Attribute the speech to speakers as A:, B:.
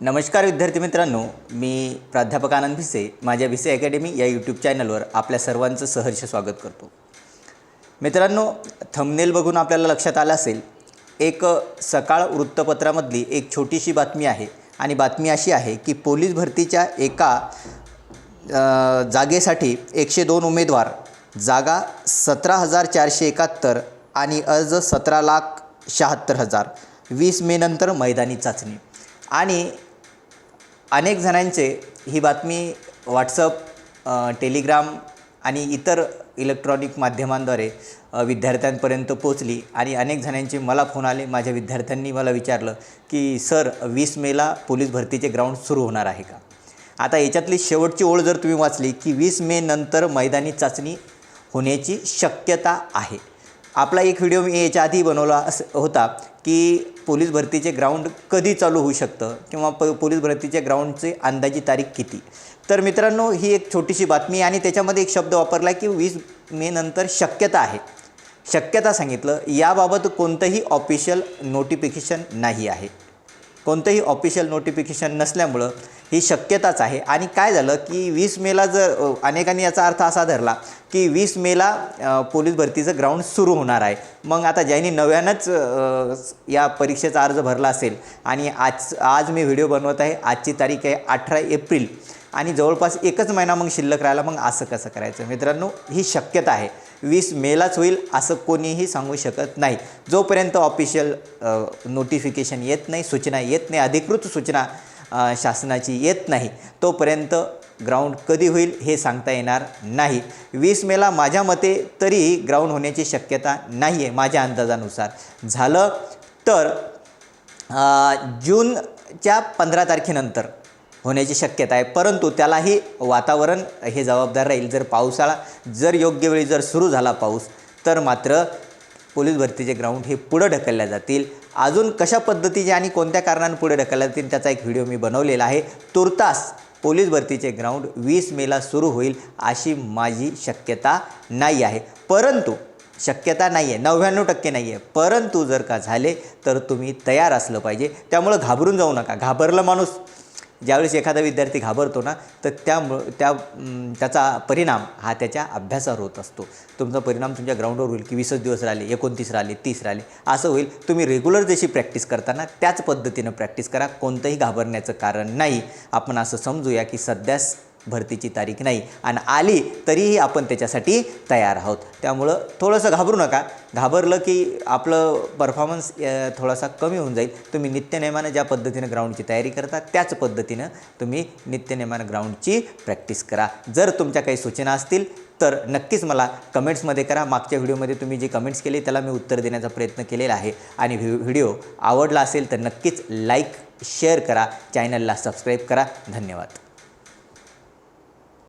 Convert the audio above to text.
A: नमस्कार विद्यार्थी मित्रांनो मी प्राध्यापक आनंद भिसे माझ्या भिसे अकॅडमी या यूट्यूब चॅनलवर आपल्या सर्वांचं सहर्ष स्वागत करतो. मित्रांनो थंबनेल बघून आपल्याला लक्षात आलं असेल एक सकाळ वृत्तपत्रामधली एक छोटीशी बातमी आहे आणि बातमी अशी आहे की पोलीस भरतीच्या एका जागेसाठी एकशे दोन उमेदवार जागा सतरा हजार चारशे एकाहत्तर आणि अर्ज सतरा लाख शहात्तर हजार वीस मे नंतर मैदानी चाचणी. आणि अनेक जणांचे ही बातमी व्हॉट्सअप टेलिग्राम आणि इतर इलेक्ट्रॉनिक माध्यमांद्वारे विद्यार्थ्यांपर्यंत पोचली आणि अनेक जणांचे मला फोन आले माझ्या विद्यार्थ्यांनी मला विचारलं की सर वीस मेला पोलीस भरतीचे ग्राउंड सुरू होणार आहे का? आता याच्यातली शेवटची ओळ जर तुम्ही वाचली की वीस मे नंतर मैदानी चाचणी होण्याची शक्यता आहे. आपला एक व्हिडिओ मी याच्या आधी बनवला अस होता की पोलीस भरतीचे ग्राउंड कधी चालू होऊ शकतं? किंवा प पोलीस भरतीच्या ग्राउंडचे अंदाजी तारीख किती? तर मित्रांनो ही एक छोटीशी बातमी आणि त्याच्यामध्ये एक शब्द वापरला की वीस मे नंतर शक्यता आहे. शक्यता सांगितलं. याबाबत कोणतंही ऑफिशियल नोटिफिकेशन नाही आहे. कोणतंही ऑफिशियल नोटिफिकेशन नसल्यामुळं ही शक्यताच आहे. आणि काय झालं की वीस मेला जर अनेकांनी याचा अर्थ असा धरला की वीस मेला पोलीस भरतीचं ग्राउंड सुरू होणार आहे. मग आता ज्यांनी नव्यानंच या परीक्षेचा अर्ज भरला असेल आणि आज आज मी व्हिडिओ बनवत आहे आजची तारीख आहे अठरा एप्रिल. आणि जवळपास एकच महिना मग शिल्लक राहिला मग असं कसं करायचं? मित्रांनो ही शक्यता आहे. वीस मेलाच होईल असं कोणीही सांगू शकत नाही. जोपर्यंत ऑफिशियल नोटिफिकेशन येत नाही सूचना येत नाही अधिकृत सूचना शासनाची येत नाही तोपर्यंत ग्राउंड कधी होईल हे सांगता येणार नाही. वीस मेला माझ्या मते तरीही ग्राउंड होण्याची शक्यता नाही आहे माझ्या अंदाजानुसार. झालं तर जूनच्या पंधरा तारखेनंतर होण्याची शक्यता आहे. परंतु त्यालाही वातावरण हे जबाबदार राहील. जर पावसाळा जर योग्य वेळी जर सुरू झाला पाऊस तर मात्र पोलीस भरतीचे ग्राउंड हे पुढं ढकलल्या जातील. अजून कशा पद्धतीचे आणि कोणत्या कारणांपुढे ढकलल्या जातील त्याचा एक व्हिडिओ मी बनवलेला आहे. तुर्तास पोलीस भरतीचे ग्राउंड वीस मेला सुरू होईल अशी माझी शक्यता नाही आहे. परंतु शक्यता नाही आहे नव्याण्णव टक्के नाही आहे परंतु जर का झाले तर तुम्ही तयार असलं पाहिजे. त्यामुळं घाबरून जाऊ नका. घाबरलं माणूस ज्यावेळेस एखादा विद्यार्थी घाबरतो ना तर त्यामुळं त्या त्याचा परिणाम हा त्याच्या अभ्यासावर होत असतो. तुमचा परिणाम तुमच्या ग्राउंडवर होईल की वीसच दिवस राहिले एकोणतीस राहिले तीस राहिले असं होईल. तुम्ही रेग्युलर जशी प्रॅक्टिस करताना त्याच पद्धतीनं प्रॅक्टिस करा. कोणतंही घाबरण्याचं कारण नाही. आपण असं समजूया की सध्याच भरतीची तारीख नाही. आणि आली तरीही आपण त्याच्यासाठी तयार आहोत. त्यामुळं थोडंसं घाबरू नका. घाबरलं की आपलं परफॉर्मन्स थोडासा कमी होऊन जाईल. तुम्ही नित्यनेमानं ज्या पद्धतीनं ग्राउंडची तयारी करता त्याच पद्धतीनं तुम्ही नित्यनेमानं ग्राउंडची प्रॅक्टिस करा. जर तुमच्या काही सूचना असतील तर नक्कीच मला कमेंट्समध्ये करा. मागच्या व्हिडिओमध्ये तुम्ही जे कमेंट्स केले त्याला मी उत्तर देण्याचा प्रयत्न केलेला आहे. आणि व्हि व्हिडिओ आवडला असेल तर नक्कीच लाईक शेअर करा. चॅनलला सबस्क्राईब करा. धन्यवाद.